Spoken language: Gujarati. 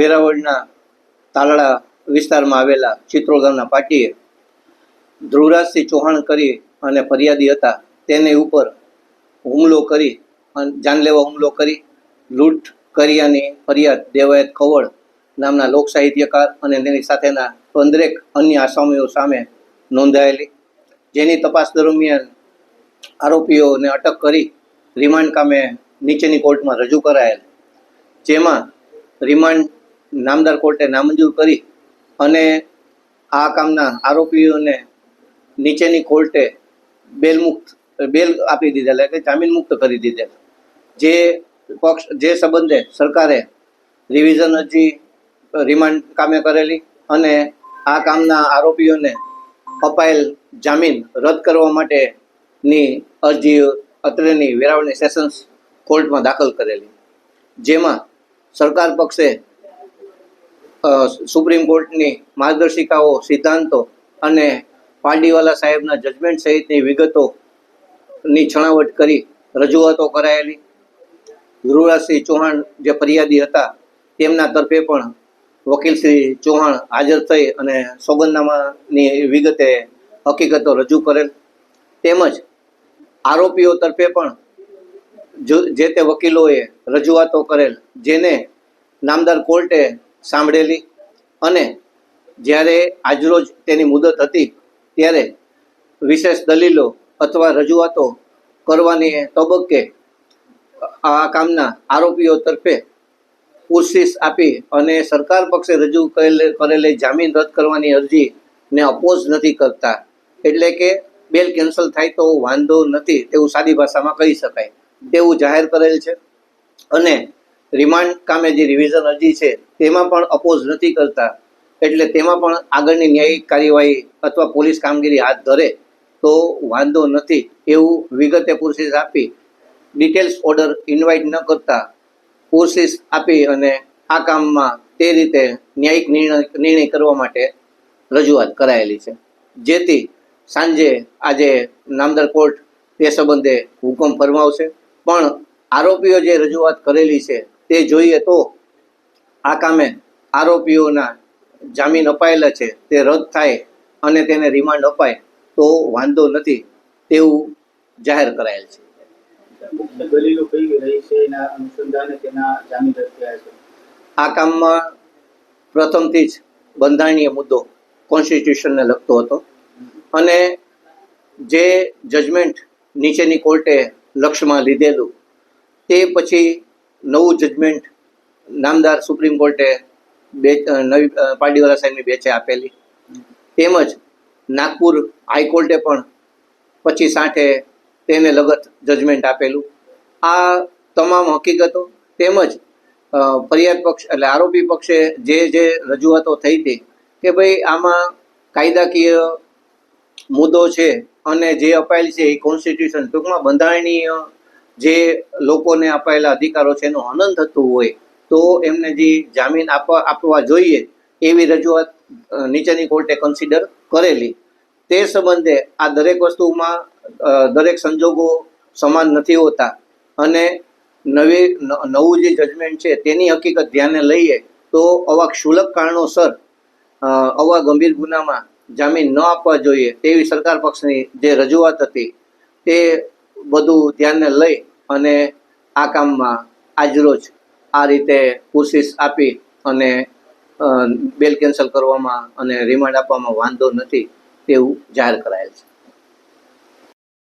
વેરાવળના તાલાળા વિસ્તારમાં આવેલા ચિત્રોલ ગામના પાટીએ ધ્રુવરાજસિંહ ચૌહાણ કરી અને ફરિયાદી હતા. તેની ઉપર હુમલો કરી અને જાનલેવા હુમલો કરી, લૂંટ કર્યાની ફરિયાદ દેવાયત ખવડ નામના લોક સાહિત્યકાર અને તેની સાથેના પંદરેક અન્ય આસામીઓ સામે નોંધાયેલી, જેની તપાસ દરમિયાન આરોપીઓને અટક કરી રિમાન્ડ કામે નીચેની કોર્ટમાં રજૂ કરાયેલ. જેમાં રિમાન્ડ નામદાર કોર્ટે નામંજૂર કરી અને આ કામના આરોપીઓને નીચેની કોર્ટે બેલ મુક્ત બેલ આપી દીધેલ એટલે જામીન મુક્ત કરી દીધેલ. જે પક્ષ, જે સંબંધે સરકારે રિવિઝન અરજી રિમાન્ડ કામે કરેલી અને આ કામના આરોપીઓને અપાયેલ જામીન રદ કરવા માટેની અરજી અત્રેની વેરાવળની સેશન્સ કોર્ટમાં દાખલ કરેલી. જેમાં સરકાર પક્ષે સુપ્રીમ કોર્ટની માર્ગદર્શિકાઓ, સિદ્ધાંતો અને પાંડીવાલા સાહેબના જજમેન્ટ સહિતની વિગતોની છણાવટ કરી, રજૂઆતો કરાયેલી. ધ્રુવરાજસિંહ ચૌહાણ જે ફરિયાદી હતા, તેમના તરફે પણ વકીલ શ્રી ચૌહાણ હાજર થઈ અને સોગંદનામાની વિગતે હકીકતો રજૂ કરેલ. તેમજ આરોપીઓ તરફે પણ જે તે વકીલોએ રજૂઆતો કરેલ, જેને નામદાર કોર્ટે સાંભળેલી અને જ્યારે આજરોજ તેની મુદત હતી, ત્યારે વિશેષ દલીલો અથવા રજૂઆતો કરવાની તબક્કે આ કામના આરોપીઓ તરફે પૂછશીશ આપી અને સરકાર પક્ષે રજૂ કરેલી જામીન રદ કરવાની અરજીને અપોઝ નથી કરતા. એટલે કે બેલ કેન્સલ થાય તો વાંધો નથી, તેવું સાદી ભાષામાં કહી શકાય. તેવું જાહેર કરેલ છે. અને રિમાન્ડ કામે જે રિવિઝન અરજી છે, તેમાં પણ અપોઝ નથી કરતા. એટલે તેમાં પણ આગળની ન્યાયિક કાર્યવાહી અથવા પોલીસ કામગીરી હાથ ધરે તો વાંધો નથી એવું વિગતે પુરસીસ આપી. ડિટેલ્સ ઓર્ડર ઇન્વાઇટ ન કરતા પુરસીસ આપી અને આ કામમાં તે રીતે ન્યાયિક નિર્ણય નિર્ણય કરવા માટે રજૂઆત કરાયેલી છે. જેથી સાંજે આજે નામદાર કોર્ટ તે સંબંધે હુકમ ફરમાવશે. પણ આરોપીઓ જે રજૂઆત કરેલી છે તે જોઈએ તો આ કામે આરોપીઓના જામીન અપાયેલા છે તે રદ થાય અને તેને રિમાન્ડ અપાય તો વાંધો નથી તેવું જાહેર કરાયેલ છે. આ કામમાં પ્રથમથી જ બંધારણીય મુદ્દો કોન્સ્ટિટ્યુશનને લગતો હતો અને જે જજમેન્ટ નીચેની કોર્ટે લક્ષ્યમાં લીધેલું તે પછી નવું જજમેન્ટ નામદાર સુપ્રીમ કોર્ટે બે નવી પાર્ટીવાલા સાહેબની બેચે આપેલી. તેમજ નાગપુર હાઈકોર્ટે પણ પચીસ આઠે તેને લગત જજમેન્ટ આપેલું. આ તમામ હકીકતો તેમજ ફરિયાદ પક્ષ એટલે આરોપી પક્ષે જે જે રજૂઆતો થઈ હતી કે ભાઈ આમાં કાયદાકીય મુદ્દો છે અને જે અપાયેલ છે એ કોન્સ્ટિટ્યુશન ટૂંકમાં બંધારણીય જે લોકોને અપાયેલા અધિકારો છે એનું હનન થતું હોય, તો એમને જે જામીન આપવા આપવા જોઈએ એવી રજૂઆત નીચેની કોર્ટે કન્સિડર કરેલી. તે સંબંધે આ દરેક વસ્તુમાં દરેક સંજોગો સમાન નથી હોતા. અને નવી નવું જે જજમેન્ટ છે તેની હકીકત ધ્યાને લઈએ તો આવા ક્ષુલક કારણોસર આવા ગંભીર ગુનામાં જામીન ન આપવા જોઈએ તેવી સરકાર પક્ષની જે રજૂઆત હતી તે બધું ધ્યાને લઈ અને આ કામમાં આજરોજ આ રીતે કોશિશ આપી અને બેલ કેન્સલ કરવામાં અને રિમાન્ડ આપવામાં વાંધો નથી તેવું જાહેર કરાયેલ છે.